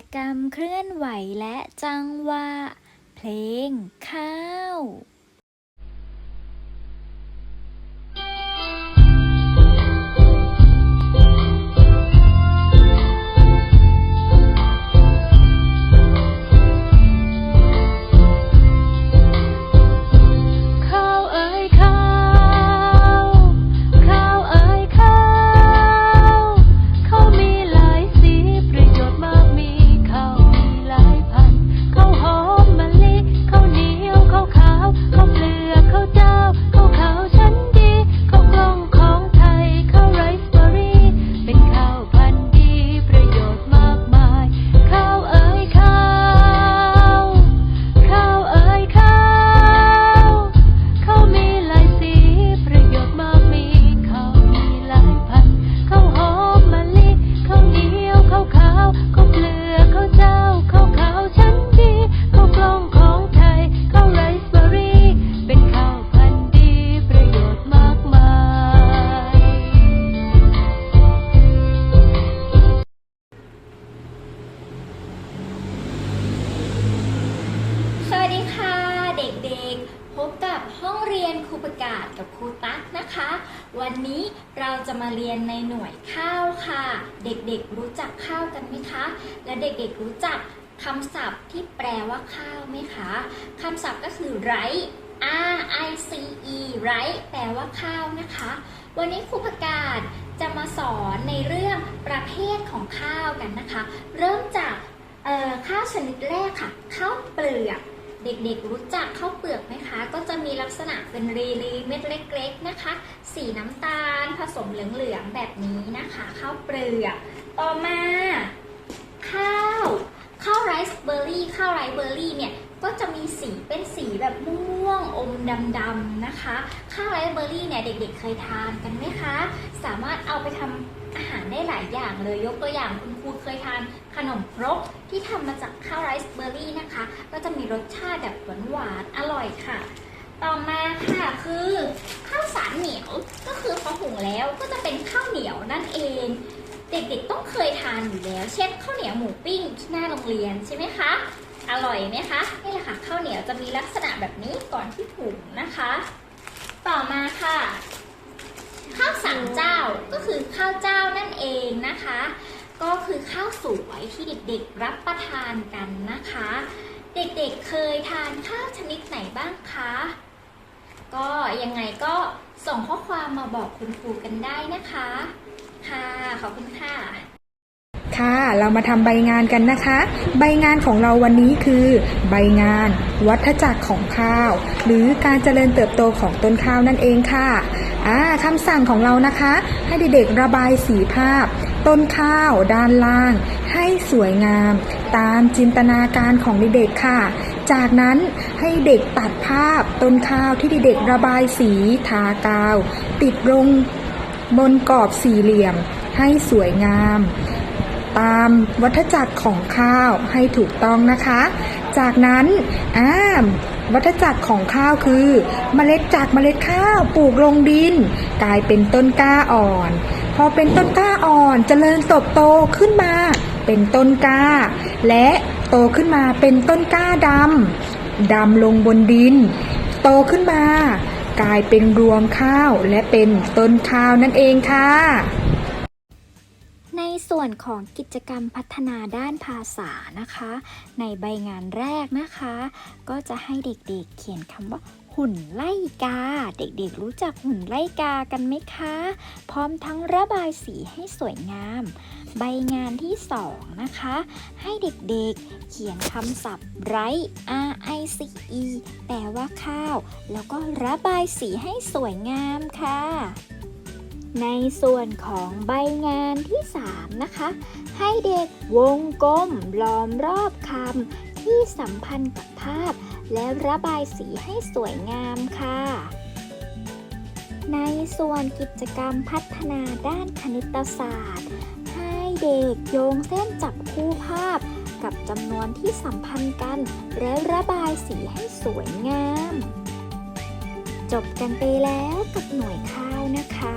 จกรรมเคลื่อนไหวและจังหวะ เพลงข้าว พบกับห้องเรียนครูประกาศกับครูตั๊กนะคะ วันนี้เราจะมาเรียนในหน่วยข้าวค่ะ เด็กๆรู้จักข้าวกันไหมคะ และเด็กๆรู้จักคำศัพท์ที่แปลว่าข้าวไหมคะคำศัพท์ก็คือ rice R I C E rice แปลว่าข้าวนะคะ วันนี้ครูประกาศจะมาสอนในเรื่องประเภทของข้าวกันนะคะ เริ่มจากข้าวชนิดแรกค่ะข้าวเปลือกเด็กๆรู้จักข้าวเปลือกไหมคะ มีลักษณะเป็นรีรีเม็ดเล็กๆนะคะ สีน้ำตาลผสมเหลืองๆแบบนี้นะคะ ข้าวเปลือก ต่อมา ข้าว ข้าวไรซ์เบอร์รี่ ข้าวไรซ์เบอร์รี่เนี่ยก็จะมีสีเป็นสีแบบม่วงอมดำๆนะคะ ข้าวไรซ์เบอร์รี่เนี่ยเด็กๆเคยทานกันไหมคะ สามารถเอาไปทำอาหารได้หลายอย่างเลยยกตัวอย่างคุณครูเคยทานขนมครกที่ทำมาจากข้าวไรซ์เบอร์รี่นะคะ ก็จะมีรสชาติแบบหวานๆอร่อยค่ะ ต่อมาค่ะคือข้าวสารเหนียวก็คือพอหุงแล้วก็จะเป็นข้าวเหนียวนั่นเอง เด็กๆต้องเคยทานอยู่แล้ว เช่นข้าวเหนียวหมูปิ้งที่หน้าโรงเรียนใช่ไหมคะอร่อยไหมคะนี่แหละค่ะข้าวเหนียวจะมีลักษณะแบบนี้ก่อนที่หุงนะคะ ต่อมาค่ะ ข้าวสามเจ้าก็คือข้าวเจ้านั่นเองนะคะ ก็คือข้าวสวยที่เด็กๆรับประทานกันนะคะ เด็กๆเคยทานข้าวชนิดไหนบ้างคะ ยังไงก็ส่งข้อความมาบอกคุณครูกันได้นะคะ ค่ะ ขอบคุณค่ะ ค่ะ เรามาทำใบงานกันนะคะ ใบงานของเราวันนี้คือ ใบงาน วัฏจักรของข้าว หรือการเจริญเติบโตของต้นข้าวนั่นเองค่ะอ่าคำสั่งของเรานะคะ ให้เด็กๆระบายสีภาพ ต้นข้าวด้านล่าง ให้สวยงาม ตามจินตนาการของเด็กๆค่ะ จากนั้นให้เด็กตัดภาพต้นข้าวที่เด็กๆระบายสีทากาว ติดลงบนกรอบสี่เหลี่ยม ให้สวยงาม ตามวัฏจักรของข้าวให้ถูกต้องนะคะ จากนั้นอ่าวัฏจักรของข้าวคือเมล็ดจากเมล็ดข้าวปลูกลงดิน กลายเป็นต้นกล้าอ่อน พอเป็นต้นกล้าอ่อนเจริญเติบโตขึ้นมา เป็นต้นกล้า และโตขึ้นมาเป็นต้นกล้าดำดำลงบนดิน โตขึ้นมา กลายเป็นรวงข้าวและเป็นต้นข้าวนั่นเองค่ะ ส่วนของกิจกรรมพัฒนาด้านภาษานะคะ ในใบงานแรกนะคะ ก็จะให้เด็กๆเขียนคำว่าหุ่นไล่กา เด็กๆรู้จักหุ่นไล่กากันไหมคะ พร้อมทั้งระบายสีให้สวยงาม ใบงานที่สองนะคะ ให้เด็กๆเขียนคำศัพท์ไร R I C E แปลว่าข้าว แล้วก็ระบายสีให้สวยงามค่ะ ในส่วนของใบงานที่ 3 นะคะ ให้เด็กวงกลมล้อมรอบคำที่สัมพันธ์กับภาพ และระบายสีให้สวยงามค่ะ ในส่วนกิจกรรมพัฒนาด้านคณิตศาสตร์ ให้เด็กโยงเส้นจับคู่ภาพ กับจำนวนที่สัมพันธ์กัน และระบายสีให้สวยงาม จบกันไปแล้วกับหน่วยข้าวนะคะ